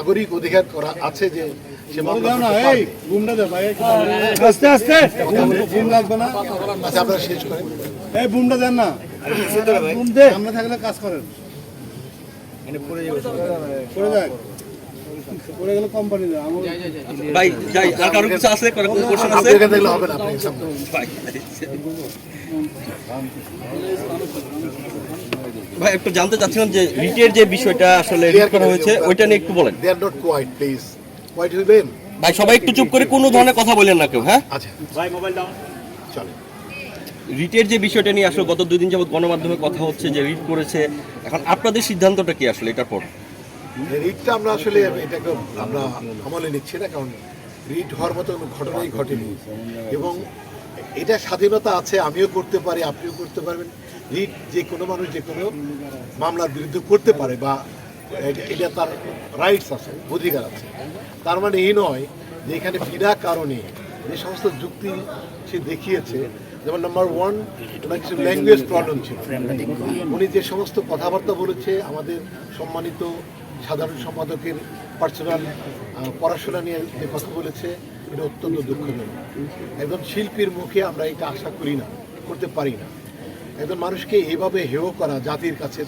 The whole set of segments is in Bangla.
নাগরিক অধিকার করা আছে যে সে মামলা না এই পারবে। দে ভাই আস্তে আস্তে। ঘুম লাগবে না। আচ্ছা আপনারা শেষ করেন। এই বুমটা দেন না। আমরা থাকলে কাজ করেন। পড়ে যায় পড়ে গেলে কোম্পানি ভাই যাই আর কারও কিছু আছে কারও কোনো কোশ্চেন আপনি আছে? এখানে দেখলে হবে না আপনি ভাই ভাই একটু জানতে চাচ্ছিলাম যে রিটের যে বিষয়টা আসলে রিট করা হয়েছে ওইটা নিয়ে একটু বলেন। They are not quiet please quiet হইবেন ভাই সবাই একটু চুপ করে কোনো ধরনের কথা বলেন না কেউ হ্যাঁ? আচ্ছা। চলে। রিটের যে বিষয়টা নিয়ে আসলে গত দুই দিন যাবত গণমাধ্যমে কথা হচ্ছে যে রিট করেছে এখন আপনাদের সিদ্ধান্তটা কি আসলে এটার পর? রিটটা আমরা আসলে এটাকে আমরা আমলে নিচ্ছি না কারণ রিট হওয়ার মতো কোনো ঘটনাই ঘটেনি। এবং এটা স্বাধীনতা আছে, আমিও করতে পারি, আপনিও করতে পারবেন। রিট যে কোনো মানুষ যে কোনো মামলার বিরুদ্ধে করতে পারে বা এটা- তার রাইটস আছে, অধিকার আছে। তার মানে এই নয় যে এখানে বিনা কারণে যে সমস্ত যুক্তি সে দেখিয়েছে, যেমন নাম্বার ওয়ান ওনার কিছু ল্যাঙ্গুয়েজ প্রবলেম ছিল। উনি যে সমস্ত কথাবার্তা বলেছে, আমাদের সম্মানিত সাধারণ সম্পাদকের পার্সোনাল পড়াশোনা নিয়ে যে কথা বলেছে এটা অত্যন্ত দুঃখজনক। একজন শিল্পীর মুখে আমরা এটা আশা করি না, করতে পারি না। একজন মানুষকে এভাবে হেয় করা জাতির কাছে,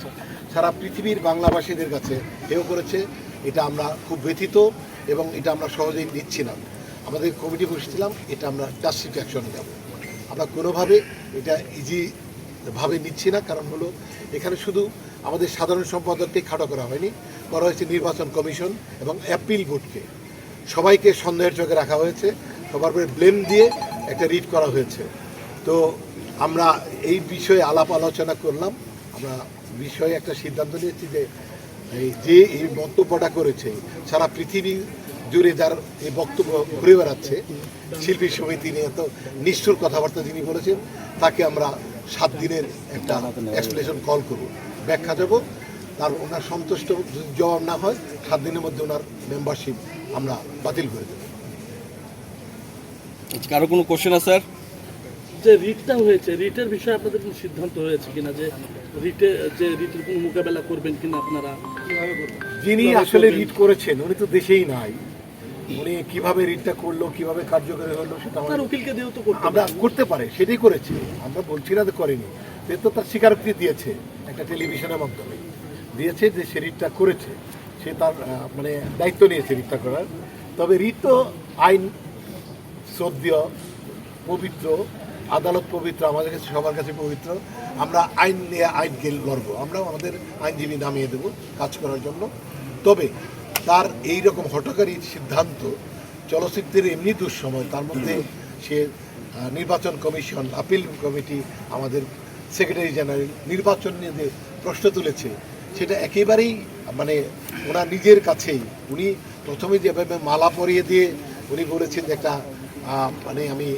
সারা পৃথিবীর বাংলাভাষীদের কাছে হেয় করেছে, এটা আমরা খুব ব্যথিত এবং এটা আমরা সহজেই নিচ্ছি না। আমাদের কমিটি বসেছিলাম, এটা আমরা জাস্টিস অ্যাকশনে যাব। আমরা কোনোভাবে এটা ইজি ভাবে নিচ্ছি না, কারণ হলো এখানে শুধু আমাদের সাধারণ সম্পাদককে খাটো করা হয়নি, করা হয়েছে নির্বাচন কমিশন এবং অ্যাপিল বোর্ডকে সবাইকে সন্দেহের চোখে রাখা হয়েছে। সবার উপরে ব্লেম দিয়ে একটা রিড করা হয়েছে। তো আমরা এই বিষয়ে আলাপ আলোচনা করলাম। আমরা বিষয়ে একটা সিদ্ধান্ত নিয়েছি যে এই যে এই মন্তব্যটা করেছে, সারা পৃথিবী জুড়ে যার এই বক্তব্য ঘুরে বেড়াচ্ছে, শিল্পী সমিতি নিয়ে তো নিষ্ঠুর কথাবার্তা যিনি বলেছেন, তাকে আমরা সাত দিনের একটা এক্সপ্লেশন কল করব। ব্যাখ্যা দেবো। তার ওনার সন্তুষ্ট জবাব না হয়, সাত দিনের মধ্যে ওনার মেম্বারশিপ আমরা বাতিল করে দেবো। কারও কোনো কোশ্চেন আছে স্যার যে রিটটা হয়েছে রিটের বিষয়ে আপনাদের কোনো সিদ্ধান্ত হয়েছে কিনা যে রিটে যে রিটের কোনো মোকাবেলা করবেন কিনা আপনারা? যিনি আসলে রিট করেছেন উনি তো দেশেই নাই। উনি কীভাবে রিটটা করল কীভাবে কার্যকরী হলো সেটা তার উকিলকে দিয়েও তো করতে আমরা করতে পারে সেটাই করেছে। আমরা বলছি না করেনি। সে তো তার স্বীকারোক্তি দিয়েছে একটা টেলিভিশনের মাধ্যমে। দিয়েছে যে সে রিটটা করেছে। সে তার মানে দায়িত্ব নিয়েছে রিটটা করার। তবে রিট আইন শ্রদ্ধেয়, পবিত্র, আদালত পবিত্র, আমাদের কাছে, সবার কাছে পবিত্র। আমরা আইন নিয়ে আইনকে লড়বো। আমরাও আমাদের আইনজীবী নামিয়ে দেব কাজ করার জন্য। তবে তার এই রকম হঠকারী সিদ্ধান্ত, চলচ্চিত্রের এমনি দুঃসময়, তার মধ্যে সে নির্বাচন কমিশন, আপিল কমিটি, আমাদের সেক্রেটারি জেনারেল, নির্বাচন নিয়ে যে প্রশ্ন তুলেছে, সেটা একেবারেই মানে ওনার নিজের কাছেই। উনি প্রথমে যেভাবে মালা পরিয়ে দিয়ে উনি বলেছেন একটা মানে আমি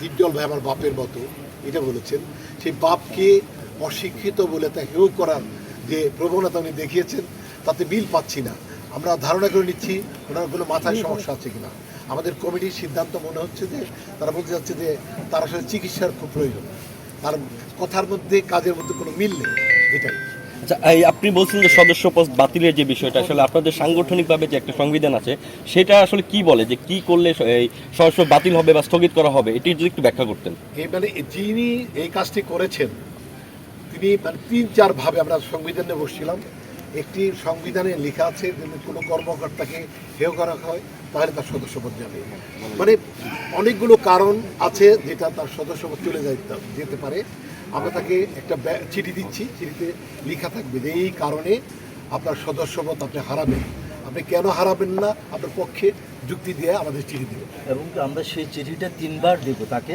দীপজল ভাই আমার বাপের মতো, এটা বলেছেন। সেই বাপকে অশিক্ষিত বলে তা হেউ করার যে প্রবণতা উনি দেখিয়েছেন, তাতে বিল পাচ্ছি না। আমরা ধারণা করে নিচ্ছি ওনার কোনো মাথায় সমস্যা আছে কিনা। আমাদের কমিটির সিদ্ধান্ত মনে হচ্ছে যে, তারা বলতে যাচ্ছে যে তার আসলে চিকিৎসার খুব প্রয়োজন। তার কথার মধ্যে কাজের মধ্যে কোনো মিল নেই, এটাই। আচ্ছা আপনি বলছেন যে সদস্য পদ বাতিলের যে বিষয়টা, আসলে আপনাদের সাংগঠনিকভাবে যে একটা সংবিধান আছে, সেটা আসলে কি বলে যে কি করলে এই সদস্য বাতিল হবে বা স্থগিত করা হবে? এটি যদি একটু ব্যাখ্যা করতেন। এই মানে যিনি এই কাজটি করেছেন, তিনি মানে তিন চার ভাবে আমরা সংবিধানে বসছিলাম। একটি সংবিধানে লেখা আছে যদি কোনো কর্মকর্তাকে হেয় করা হয়, তাহলে তার সদস্যপদ যাবে। মানে অনেকগুলো কারণ আছে যেটা তার সদস্যপদ চলে যেতে পারে। আমরা তাকে একটা চিঠি দিচ্ছি। চিঠিতে লেখা থাকবে যে এই কারণে আপনার সদস্যপদ আপনি হারাবেন। আপনি কেন হারাবেন না? আপনার পক্ষে যুক্তি দিয়ে আমাদের চিঠি দেবেন এবং আমরা সেই চিঠিটা তিনবার দেব তাকে।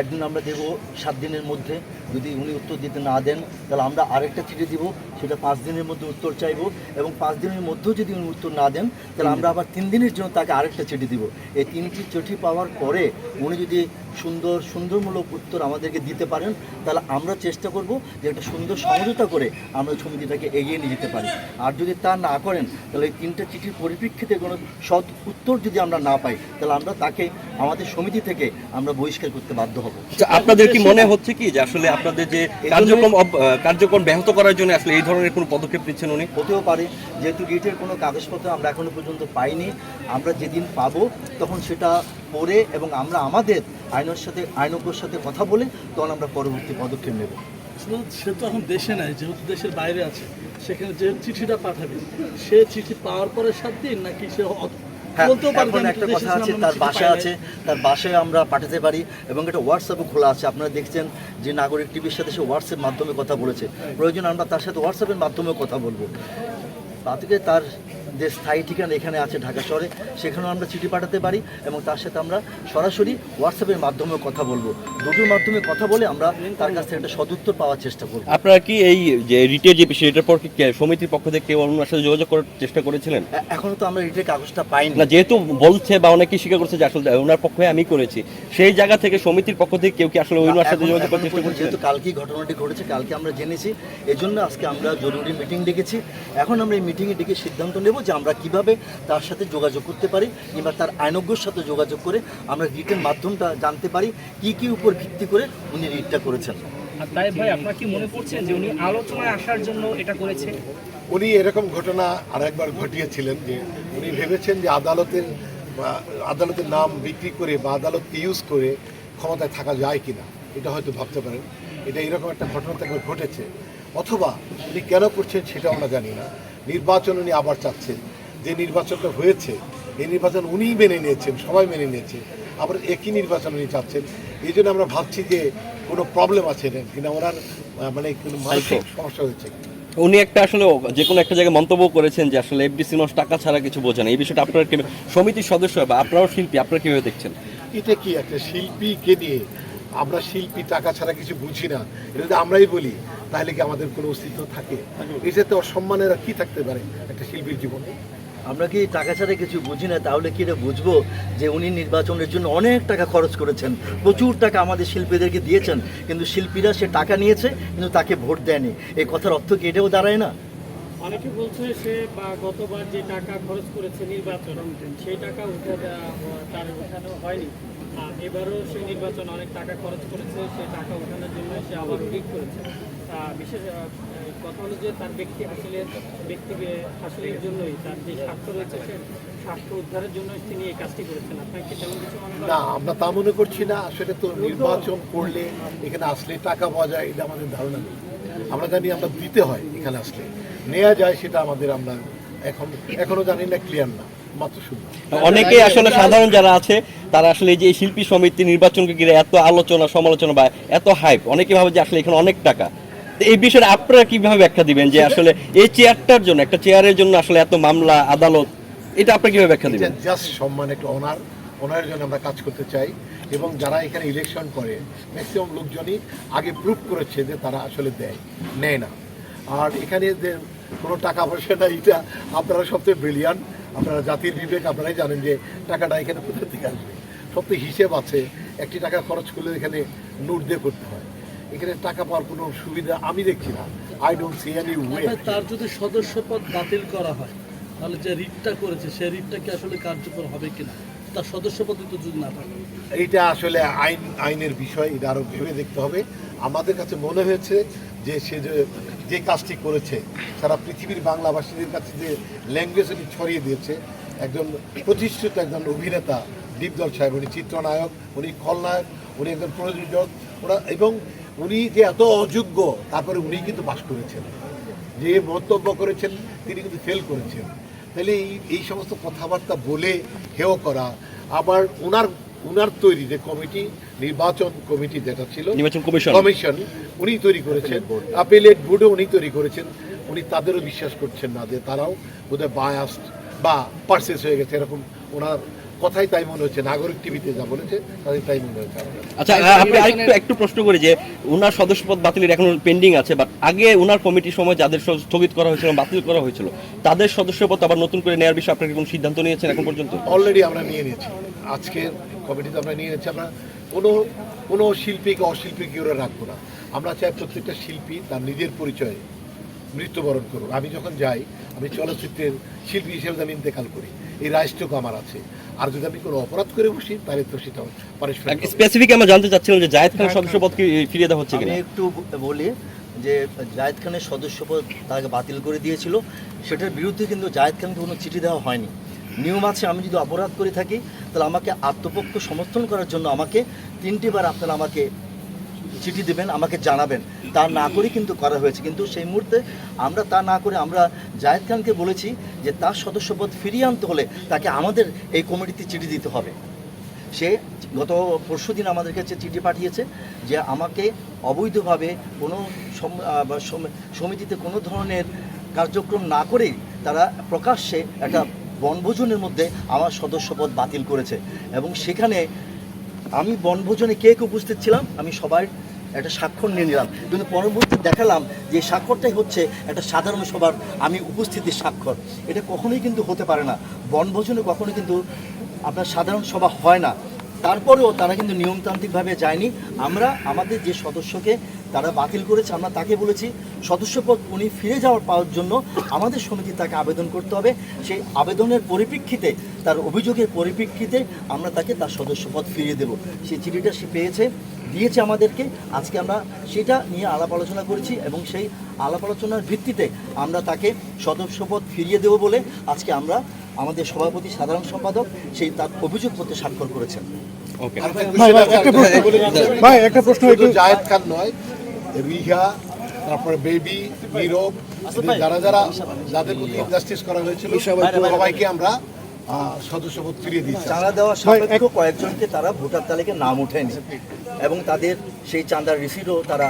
একদিন আমরা দেব সাত দিনের মধ্যে। যদি উনি উত্তর দিতে না দেন তাহলে আমরা আরেকটা চিঠি দিব। সেটা পাঁচ দিনের মধ্যে উত্তর চাইব। এবং পাঁচ দিনের মধ্যেও যদি উনি উত্তর না দেন তাহলে আমরা আবার তিন দিনের জন্য তাকে আরেকটা চিঠি দিব। এই তিনটি চিঠি পাওয়ার পরে উনি যদি সুন্দর সুন্দরমূলক উত্তর আমাদেরকে দিতে পারেন তাহলে আমরা চেষ্টা করব যে একটা সুন্দর সমঝোতা করে আমরা সমিতিটাকে এগিয়ে নিয়ে যেতে পারি। আর যদি তা না করেন তাহলে এই তিনটা চিঠির পরিপ্রেক্ষিতে কোনো সৎ উত্তর যদি আমরা না পাই তাহলে আমরা তাকে আমাদের সমিতি থেকে আমরা বহিষ্কার করতে বাধ্য হব। আচ্ছা আপনাদের কি মনে হচ্ছে কি যে আসলে আপনাদের যে কার্যক্রম কার্যক্রম ব্যাহত করার জন্য আসলে এই ধরনের ধরনের কোনো পদক্ষেপ নিচ্ছেন উনি? হতেও পারে যেহেতু রিটের কোনো কাগজপত্র আমরা এখনও পর্যন্ত পাইনি আমরা যেদিন পাবো তখন সেটা পড়ে এবং আমরা আমাদের আইনের সাথে আইনজ্ঞর সাথে কথা বলে তখন আমরা পরবর্তী পদক্ষেপ নেব। সে তো এখন দেশে নাই যেহেতু দেশের বাইরে আছে সেখানে যে চিঠিটা পাঠাবে সে চিঠি পাওয়ার পরে সাত দিন নাকি সে হ্যাঁ এখন একটা কথা আছে তার বাসায় আছে তার বাসায় আমরা পাঠাতে পারি এবং একটা হোয়াটসঅ্যাপও খোলা আছে। আপনারা দেখছেন যে নাগরিক টিভির সাথে সে হোয়াটসঅ্যাপ মাধ্যমে কথা বলেছে। প্রয়োজন আমরা তার সাথে হোয়াটসঅ্যাপের মাধ্যমেও কথা বলব। তাতে তার যে স্থায়ী ঠিকানা এখানে আছে ঢাকা শহরে সেখানেও আমরা চিঠি পাঠাতে পারি এবং তার সাথে আমরা সরাসরি হোয়াটসঅ্যাপের মাধ্যমেও কথা বলব। দুটোর মাধ্যমে কথা বলে আমরা তার কাছ থেকে একটা সদুত্তর পাওয়ার চেষ্টা করব। আপনারা কি এই যে রিটের যে বিষয় এটার পর কি সমিতির পক্ষ থেকে কেউ ওনার সাথে যোগাযোগ করার চেষ্টা করেছিলেন? এখনও তো আমরা রিটের কাগজটা পাইনি। না যেহেতু বলছে বা অনেকেই স্বীকার করছে যে আসলে ওনার পক্ষে আমি করেছি সেই জায়গা থেকে সমিতির পক্ষ থেকে কেউ কি আসলে ওনার সাথে যোগাযোগ করার চেষ্টা করছে যেহেতু কালকেই ঘটনাটি ঘটেছে কালকে আমরা জেনেছি এজন্য আজকে আমরা জরুরি মিটিং ডেকেছি। এখন আমরা এই মিটিংয়ে ডেকে সিদ্ধান্ত নেব যে আমরা কীভাবে তার সাথে যোগাযোগ করতে পারি কিংবা তার আইনজ্ঞর সাথে যোগাযোগ করে আমরা রিটের মাধ্যমটা জানতে পারি কি কি উপর ভিত্তি করে উনি রিটটা করেছেন। তাই ভাই আপনার কি মনে করছেন যে উনি আলোচনায় আসার জন্য এটা করেছে? উনি এরকম ঘটনা আর একবার ঘটিয়েছিলেন যে উনি ভেবেছেন যে আদালতের আদালতের নাম বিক্রি করে বা আদালতকে ইউজ করে ক্ষমতায় থাকা যায় কিনা এটা হয়তো ভাবতে পারেন। এটা এরকম একটা ঘটনা ঘটেছে। অথবা উনি কেন করছেন সেটা আমরা জানি না। নির্বাচন উনি আবার চাচ্ছেন। যে নির্বাচনটা হয়েছে এই নির্বাচন উনিই মেনে নিয়েছেন সবাই মেনে নিয়েছে। আবার একই নির্বাচন উনি চাচ্ছেন। এই জন্য আমরা ভাবছি যে কোনো প্রবলেম আছে কিনা ওনার মানে কোনো মানসিক সমস্যা হয়েছে উনি একটা আসলে যে কোনো একটা জায়গায় মন্তব্য করেছেন যে আসলে এফডিসি মানুষ টাকা ছাড়া কিছু বোঝে না। এই বিষয়টা আপনার সমিতির সদস্য বা আপনারাও শিল্পী আপনারা কীভাবে দেখছেন? এটা কি একটা শিল্পীকে নিয়ে আমরা শিল্পী টাকা ছাড়া কিছু বুঝি না? এটা যদি আমরাই বলি তাহলে কি আমাদের কোনো অস্তিত্ব থাকে? এটাতে অসম্মানের আর কি থাকতে পারে একটা শিল্পীর জীবনে? আমরা কি টাকা ছাড়া কিছু বুঝি না? তাহলে কি এটা বুঝব যে উনি নির্বাচনের জন্য অনেক টাকা খরচ করেছেন। প্রচুর টাকা আমাদের শিল্পীদেরকে দিয়েছেন। কিন্তু শিল্পীরা সে টাকা নিয়েছে কিন্তু তাকে ভোট দেয়নি। এই কথার অর্থ কি এটাও দাঁড়ায় না? অনেকে বলছে সে বা গতবার যে টাকা খরচ করেছে নির্বাচন, সেই টাকা উঠে তার উঠানো হয়নি। এবারও সে নির্বাচন অনেক টাকা খরচ করেছে, সেই টাকা উঠানোর জন্য সে আবার রিট করেছে। বিশেষ কথা হলো যে তার ব্যক্তি হাসিলের ব্যক্তি হাসিলের জন্যই, তার যে স্বার্থ রয়েছে, সে উদ্ধারের তিনি এই কাজটি করেছেন। না, আমরা তা মনে করছি না। আসলে তো নির্বাচন করলে এখানে আসলে টাকা পাওয়া যায়, এটা আমাদের ধারণা নেই। আমরা জানি আমরা দিতে হয় এখানে আসলে। নেওয়া যায় সেটা আমাদের আমরা এখন এখনও জানি না ক্লিয়ার না অনেকে আসলে সাধারণ যারা আছে তারা আসলে এই যে শিল্পী সমিতি নির্বাচনকে ঘিরে এত আলোচনা সমালোচনা বা এত হাইপ অনেকে ভাবে যে আসলে এখানে অনেক টাকা। এই বিষয়ে আপনারা কীভাবে ব্যাখ্যা দিবেন যে আসলে এই চেয়ারটার জন্য একটা চেয়ারের জন্য আসলে এত মামলা আদালত এটা আপনারা কীভাবে ব্যাখ্যা দিবেন? জাস্ট সম্মান একটা অনার অনারের জন্য আমরা কাজ করতে চাই এবং যারা এখানে ইলেকশন করে ম্যাক্সিমাম লোকজনই আগে প্রুভ করেছে যে তারা আসলে দেয় নেয় না। আর এখানে যে কোনো টাকা পয়সা না এটা আপনারা সবচেয়ে ব্রিলিয়ান্ট আপনারা জাতির বিবেক আপনারাই জানেন যে টাকাটা এখানে কোথা থেকে আসবে। সব তো হিসেব আছে একটি টাকা খরচ করলে এখানে নোট দিয়ে করতে হয়। এখানে টাকা পাওয়ার কোনো সুবিধা আমি দেখছি না। I don't see any way তার যদি সদস্যপদ বাতিল করা হয় তাহলে যে রিটটা করেছে সেই রিটটা কি আসলে কার্যকর হবে কিনা? তার সদস্যপদই তো যদি না থাকে। এইটা আসলে আইন আইনের বিষয় এটা আরও ভেবে দেখতে হবে। আমাদের কাছে মনে হয়েছে যে সে যে যে কাজটি করেছে, সারা পৃথিবীর বাংলাভাষীদের কাছে যে ল্যাঙ্গুয়েজ উনি ছড়িয়ে দিয়েছে, একজন প্রতিষ্ঠিত একজন অভিনেতা দীপদল সাহেব, উনি চিত্রনায়ক, উনি খলনায়ক, উনি একজন প্রযোজক, ওরা এবং উনি যে এত অযোগ্য, তারপরে উনি কিন্তু পাশ করেছেন। যে মন্তব্য করেছেন, তিনি কিন্তু ফেল করেছেন। তাহলে এই এই সমস্ত কথাবার্তা বলে হেয় করা, আবার ওনার ওনার তৈরি যে কমিটি নির্বাচন কমিটি যেটা ছিল নির্বাচন কমিশন। কমিশন উনি তৈরি করেছেন। আপিলেট বোর্ডও উনি তৈরি করেছেন। উনি তাদেরও বিশ্বাস করছেন না যে তারাও বোধহয় বায়াস্ট বা পার্সেস হয়ে গেছে এরকম ওনার কথাই তাই মনে হচ্ছে। নাগরিক টিভিতে যা বলেছে তাদের তাই মনে হচ্ছে। আচ্ছা আপনি আরেকটু একটু প্রশ্ন করি যে উনার সদস্যপদ বাতিলের এখন পেন্ডিং আছে বাট আগে উনার কমিটির সময় যাদের স্থগিত করা হয়েছিল বাতিল করা হয়েছিল তাদের সদস্যপদ আবার নতুন করে নেওয়ার বিষয়ে আপনারা কি কোনো সিদ্ধান্ত নিয়েছেন এখন পর্যন্ত? অলরেডি আমরা নিয়ে নিয়েছি। আজকের কমিটিতে আমরা নিয়ে নিয়েছি আমরা কোনো কোনো শিল্পীকে অশিল্পীকে ওরা রাখব না। আমরা চাই প্রত্যেকটা শিল্পী তার নিজের পরিচয়ে মৃত্যুবরণ করুক। আমি যখন যাই আমি চলচ্চিত্রের শিল্পী হিসেবে আমি ইন্তেকাল করি। এই রাইসটুকু আমার আছে। আর যদি আমি কোনো অপরাধ করে বসি তাহলে তো সেটা পানিশমেন্ট স্পেসিফিক আমরা জানতে চাচ্ছিলাম যে জায়েদ খানের সদস্যপদ কি ফিরিয়ে দেওয়া হচ্ছে আমি কিনা? একটু বলি যে জায়েদ খানের সদস্যপদ তাকে বাতিল করে দিয়েছিল। সেটার বিরুদ্ধে কিন্তু জায়েদ খানকে কোনো চিঠি দেওয়া হয়নি। নিয়ম আছে, আমি যদি অপরাধ করে থাকি, তাহলে আমাকে আত্মপক্ষ সমর্থন করার জন্য আমাকে তিনটি বার আপনারা আমাকে চিঠি দেবেন, আমাকে জানাবেন। তা না করে কিন্তু করা হয়েছে। কিন্তু সেই মুহূর্তে আমরা তা না করে আমরা জায়েদ খানকে বলেছি যে তার সদস্যপদ ফিরিয়ে আনতে হলে তাকে আমাদের এই কমিটিতে চিঠি দিতে হবে। সে গত পরশু দিন আমাদের কাছে চিঠি পাঠিয়েছে যে আমাকে অবৈধভাবে কোনো সমিতিতে কোনো ধরনের কার্যক্রম না করেই তারা প্রকাশ্যে একটা বনভোজনের মধ্যে আমার সদস্যপদ বাতিল করেছে এবং সেখানে আমি বনভোজনে কে কে উপস্থিত ছিলাম, আমি সবার একটা স্বাক্ষর নিয়ে নিলাম। কিন্তু পরবর্তী দেখালাম যে স্বাক্ষরটাই হচ্ছে একটা সাধারণ সভার আমি উপস্থিতির স্বাক্ষর। এটা কখনোই কিন্তু হতে পারে না। বনভোজনে কখনো কিন্তু আপনার সাধারণ সভা হয় না। তারপরেও তারা কিন্তু নিয়মতান্ত্রিকভাবে যায়নি। আমরা আমাদের যে সদস্যকে তারা বাতিল করেছে আমরা তাকে বলেছি সদস্যপদ উনি ফিরে যাওয়ার পাওয়ার জন্য আমাদের সমিতি তাকে আবেদন করতে হবে। সেই আবেদনের পরিপ্রেক্ষিতে তার অভিযোগের পরিপ্রেক্ষিতে আমরা তাকে তার সদস্যপদ ফিরিয়ে দেব। সেই চিঠিটা সে পেয়েছে দিয়েছে আমাদেরকে। আজকে আমরা সেটা নিয়ে আলাপ আলোচনা করেছি এবং সেই আলাপ আলোচনার ভিত্তিতে আমরা তাকে সদস্যপদ ফিরিয়ে দেব বলে আজকে আমরা আমাদের সভাপতি সাধারণ সম্পাদক সেই তার অভিযোগপত্রে স্বাক্ষর করেছেন। ভাই, ভাই, একটা প্রশ্ন ভাই একটা প্রশ্ন শুধু একটু জায়েদ খান নয় রিহা তারপরে বেবি নীরব যারা যারা যাদের প্রতি ইনজাস্টিস করা হয়েছিল সবাইকে আমরা আহ, সদস্যপদ ফিরিয়ে দিয়েছি। চাঁদা দেওয়া সাপেক্ষ কয়েকজনকে তারা ভোটার তালিকায় নাম ওঠেনি এবং তাদের সেই চাঁদার রিসিটও তারা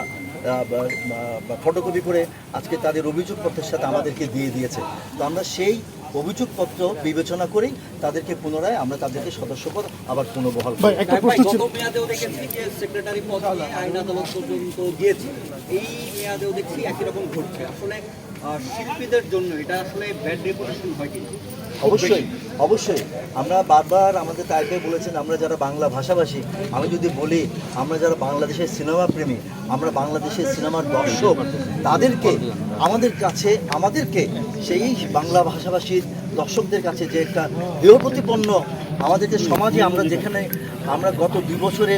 ফটোকপি করে আজকে তাদের অভিযোগপত্রের সাথে আমাদেরকে দিয়ে দিয়েছে। তো আমরা সেই অভিযোগপত্র বিবেচনা করেই তাদেরকে পুনরায় আমরা তাদেরকে সদস্যপদ আবার পুনর্বহাল করি একটা প্রশ্ন ছিল মেয়াদেও দেখেছি যে সেক্রেটারি পদ আইন আদালত পর্যন্ত গিয়েছে। এই মেয়াদেও দেখছি একই রকম ঘটছে। আসলে শিল্পীদের জন্য এটা আসলে ব্যাড রেপুটেশন হয় কি অবশ্যই অবশ্যই। আমরা বারবার আমাদের তাইকে বলেছেন, আমরা যারা বাংলা ভাষাভাষী, আমি যদি বলি, আমরা যারা বাংলাদেশের সিনেমা প্রেমী আমরা বাংলাদেশের সিনেমার দর্শক, তাদেরকে, আমাদের কাছে, আমাদেরকে সেই বাংলা ভাষাভাষীর দর্শকদের কাছে যে একটা দেহ প্রতিপন্ন আমাদের যে সমাজে আমরা যেখানে, আমরা গত দুই বছরে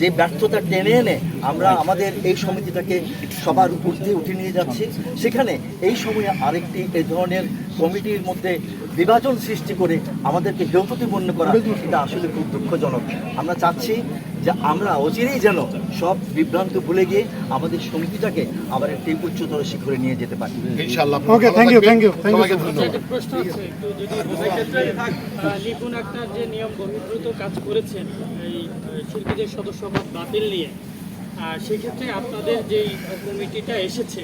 যে ব্যর্থতা টেনে এনে আমরা আমাদের এই সমিতিটাকে সবার উপর দিয়ে উঠে নিয়ে যাচ্ছি, সেখানে এই সময়ে আরেকটি এই ধরনের কমিটির মধ্যে বিভাজন সৃষ্টি করে আমাদেরকে হেয় প্রতিপন্ন করা এটা আসলে খুব দুঃখজনক। আমরা চাচ্ছি যে আমরা অচিরেই যেন সব বিভ্রান্ত ভুলে গিয়ে আমাদের সমিতিটাকে আবার একটি উচ্চতর শিখরে নিয়ে যেতে পারি। ইনশাআল্লাহ প্রশ্ন আছে একটু যদি আক্তার যে নিয়ম বহির্ভূত কাজ করেছেন এই শিল্পীদের সদস্যপদ বাতিল নিয়ে। আর সেক্ষেত্রে আপনাদের যেই কমিটিটা এসেছে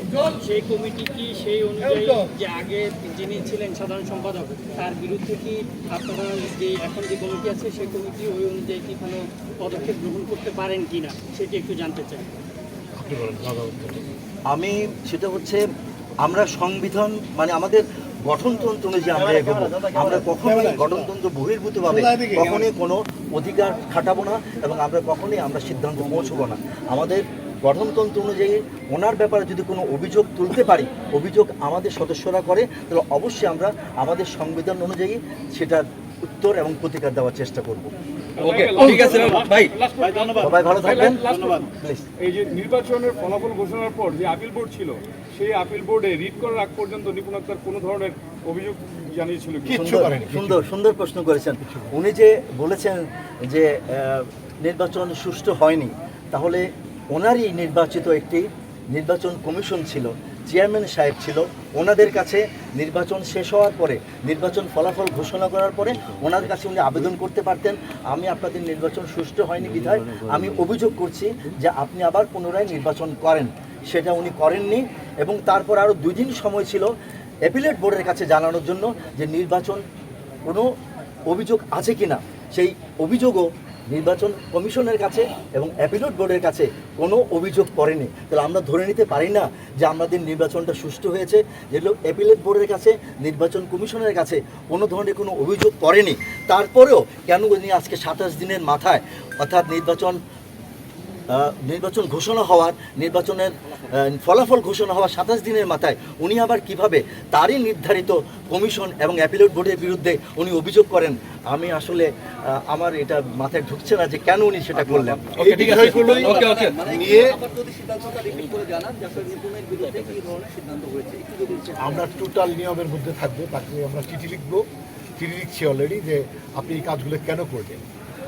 সেই কমিটি কি সেই অনুযায়ী যে আগে যিনি ছিলেন সাধারণ সম্পাদক তার বিরুদ্ধে কি আপনারা যে এখন যে কমিটি আছে সেই কমিটি ওই অনুযায়ী কি কোনো পদক্ষেপ গ্রহণ করতে পারেন কিনা সেটি একটু জানতে চাই। আমি সেটা হচ্ছে আমরা সংবিধান মানে আমাদের গঠনতন্ত্র অনুযায়ী আমরা এগোবো, আমরা কখনোই গঠনতন্ত্র বহির্ভূতভাবে কখনোই কোনো অধিকার খাটাবো না এবং আমরা কখনোই আমরা সিদ্ধান্ত পৌঁছবো না। আমাদের গঠনতন্ত্র অনুযায়ী ওনার ব্যাপারে যদি কোনো অভিযোগ তুলতে পারি, অভিযোগ আমাদের সদস্যরা করে, তাহলে অবশ্যই আমরা আমাদের সংবিধান অনুযায়ী সেটার উত্তর এবং প্রতিকার দেওয়ার চেষ্টা করব। ওকে ঠিক আছে ভাই। সবাই ভালো থাকবেন। প্লিজ এই যে নির্বাচনের ফলাফল ঘোষণার পর যে আপিল বোর্ড ছিল সেই আপিল বোর্ডে রিট করার আগ পর্যন্ত নিপুণ আক্তার কোনো ধরনের অভিযোগ জানিয়েছিল কি? সুন্দর সুন্দর সুন্দর প্রশ্ন করেছেন। উনি যে বলেছেন যে নির্বাচন সুষ্ঠু হয়নি তাহলে ওনারই নির্বাচিত একটি নির্বাচন কমিশন ছিল। চেয়ারম্যান সাহেব ছিল। ওনাদের কাছে নির্বাচন শেষ হওয়ার পরে, নির্বাচন ফলাফল ঘোষণা করার পরে ওনার কাছে উনি আবেদন করতে পারতেন। আমি আপনাদের নির্বাচন সুষ্ঠু হয়নি বিধায় আমি অভিযোগ করছি যে আপনি আবার পুনরায় নির্বাচন করেন। সেটা উনি করেননি এবং তারপর আরও দুই দিন সময় ছিল অ্যাপিলেট বোর্ডের কাছে জানানোর জন্য যে নির্বাচন কোনো অভিযোগ আছে কিনা। সেই অভিযোগও নির্বাচন কমিশনের কাছে এবং অ্যাপিলেট বোর্ডের কাছে কোনো অভিযোগ করেনি। তাহলে আমরা ধরে নিতে পারি না যে আমাদের নির্বাচনটা সুষ্ঠু হয়েছে যেগুলো অ্যাপিলেট বোর্ডের কাছে, নির্বাচন কমিশনের কাছে কোনো ধরনের কোনো অভিযোগ করেনি। তারপরেও কেন উনি আজকে সাতাশ দিনের মাথায় অর্থাৎ নির্বাচন নির্বাচন ঘোষণা হওয়ার নির্বাচনের ফলাফল ঘোষণা হওয়ার সাতাশ দিনের মাথায় উনি আবার কীভাবে তারই নির্ধারিত কমিশন এবং অ্যাপিলেট বোর্ডের বিরুদ্ধে উনি অভিযোগ করেন আমি আসলে আমার এটা মাথায় ঢুকছে না যে কেন উনি সেটা করলেন। একটু যদি আমরা টোটাল নিয়মের মধ্যে থাকব তাকে আমরা চিঠি লিখব। চিঠি লিখছি অলরেডি যে আপনি এই কাজগুলো কেন করলেন?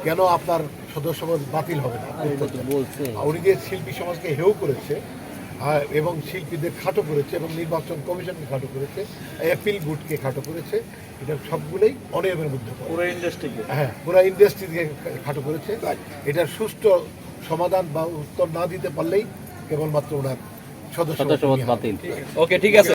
কেন আপনার সদস্যপদ বাতিল হবে না। উনি যে শিল্পী সমাজকে হেও করেছে এবং শিল্পীদের খাটো করেছে এবং নির্বাচন কমিশনকে খাটো করেছে অ্যাপিল বোর্ডকে খাটো করেছে এটা সবগুলোই অনিয়মের মধ্যে। পুরো ইন্ডাস্ট্রিকে হ্যাঁ পুরো ইন্ডাস্ট্রিকে খাটো করেছে। এটার সুষ্ঠু সমাধান বা উত্তর না দিতে পারলেই কেবলমাত্র ওনার সদস্য বাতিল। ওকে ঠিক আছে।